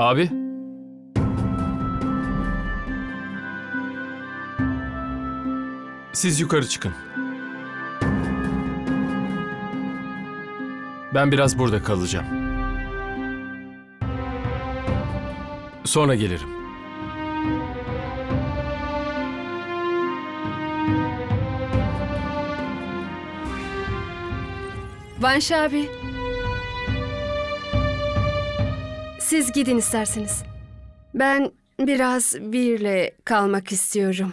Abi. Siz yukarı çıkın. Ben biraz burada kalacağım. Sonra gelirim. Vanş abi. Siz gidin isterseniz. Ben biraz birle kalmak istiyorum.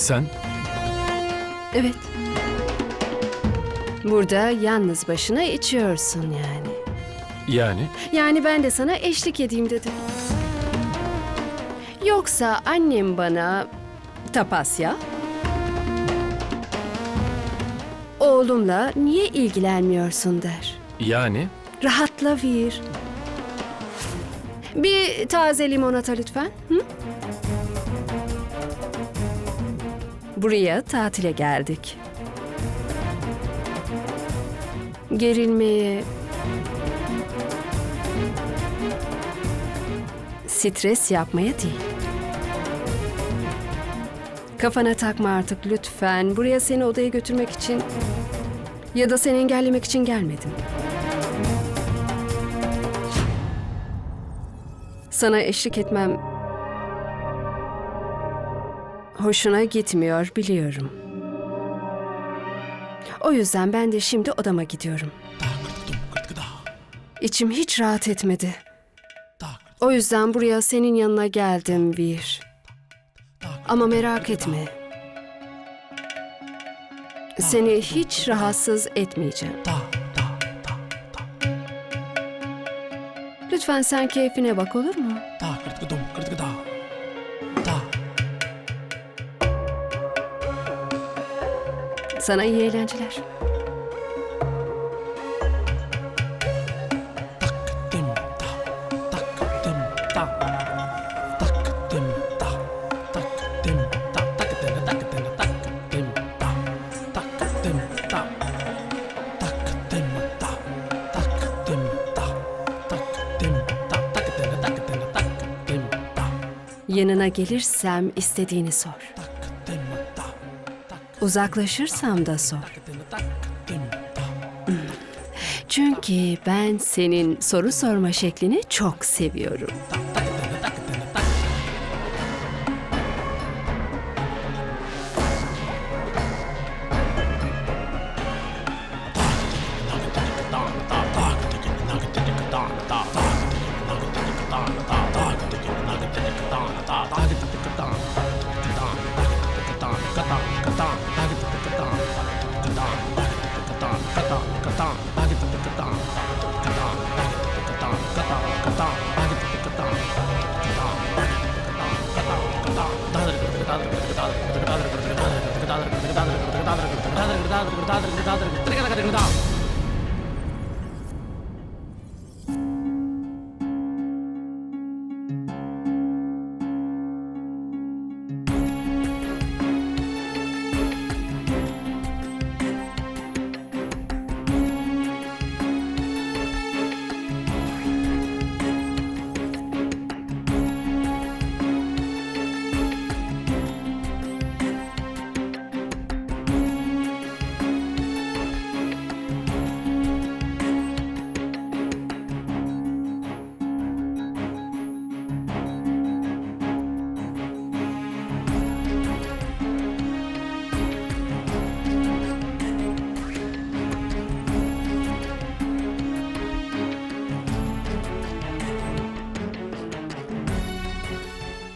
Sen? Evet. Burada yalnız başına içiyorsun yani. Yani? Yani ben de sana eşlik edeyim dedim. Yoksa annem bana tapasya, oğlumla niye ilgilenmiyorsun der. Yani? Rahatla Vir. Bir taze limonata lütfen. Hı? Buraya tatile geldik. Gerilmeye, stres yapmaya değil. Kafana takma artık lütfen. Buraya seni odaya götürmek için ya da seni engellemek için gelmedim. Sana eşlik etmem hoşuna gitmiyor biliyorum. O yüzden ben de şimdi odama gidiyorum. İçim hiç rahat etmedi. O yüzden buraya senin yanına geldim Vir. Ama merak etme. Seni hiç rahatsız etmeyeceğim. Lütfen sen keyfine bak olur mu? Sana iyi eğlenceler. Yanına gelirsem istediğini sor. Uzaklaşırsam da sor. Çünkü ben senin soru sorma şeklini çok seviyorum. Dadar தாதர் தாதர் தாதர் திரிகதா கதை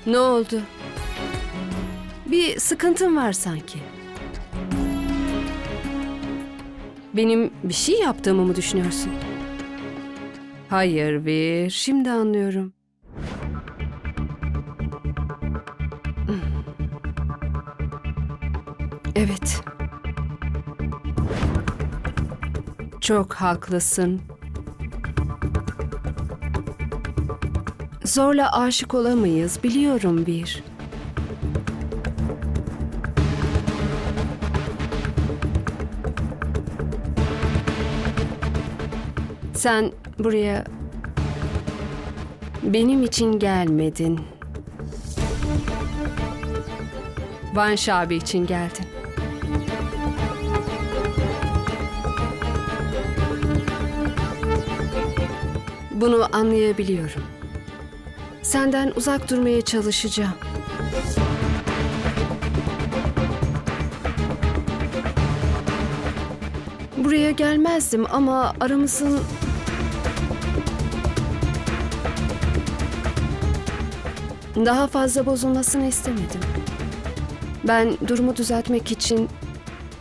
Ne oldu? Bir sıkıntın var sanki. Benim bir şey yaptığımı mı düşünüyorsun? Hayır bir. Şimdi anlıyorum. Evet. Çok haklısın. Zorla aşık olamayız biliyorum bir. Sen buraya benim için gelmedin. Vanş abi için geldin. Bunu anlayabiliyorum. Senden uzak durmaya çalışacağım. Buraya gelmezdim ama aramızın daha fazla bozulmasını istemedim. Ben durumu düzeltmek için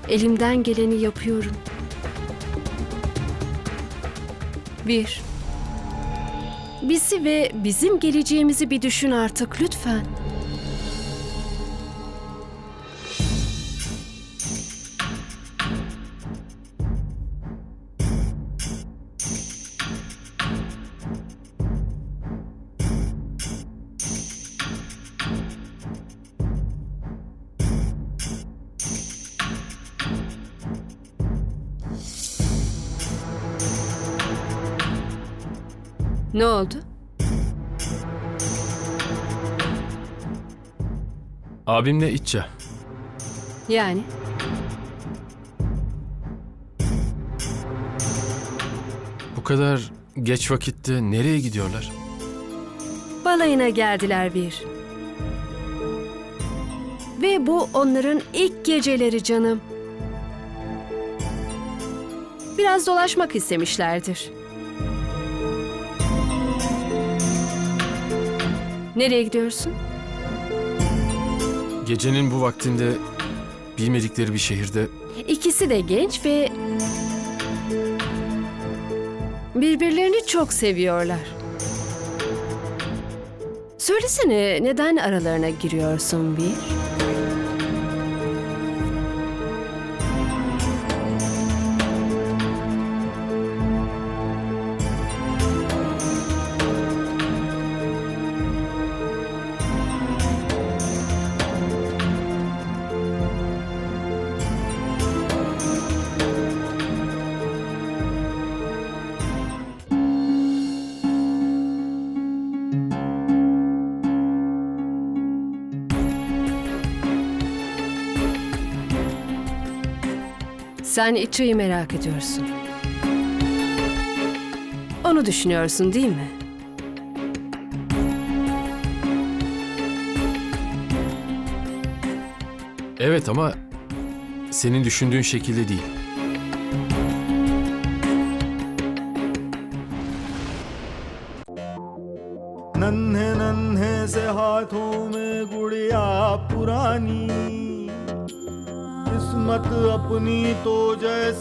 elimden geleni yapıyorum. Bir. Bizi ve bizim geleceğimizi bir düşün artık lütfen. Ne oldu? Abimle İtça. Yani? Bu kadar geç vakitte nereye gidiyorlar? Balayına geldiler bir. Ve bu onların ilk geceleri canım. Biraz dolaşmak istemişlerdir. Nereye gidiyorsun? Gecenin bu vaktinde bilmedikleri bir şehirde İkisi de genç ve birbirlerini çok seviyorlar. Söylesene neden aralarına giriyorsun bir? Sen İça'yı merak ediyorsun. Onu düşünüyorsun değil mi? Evet ama senin düşündüğün şekilde değil. नन्हे नन्हे से हाथों में गुड़िया पुरानी किस्मत अपनी तो जैसे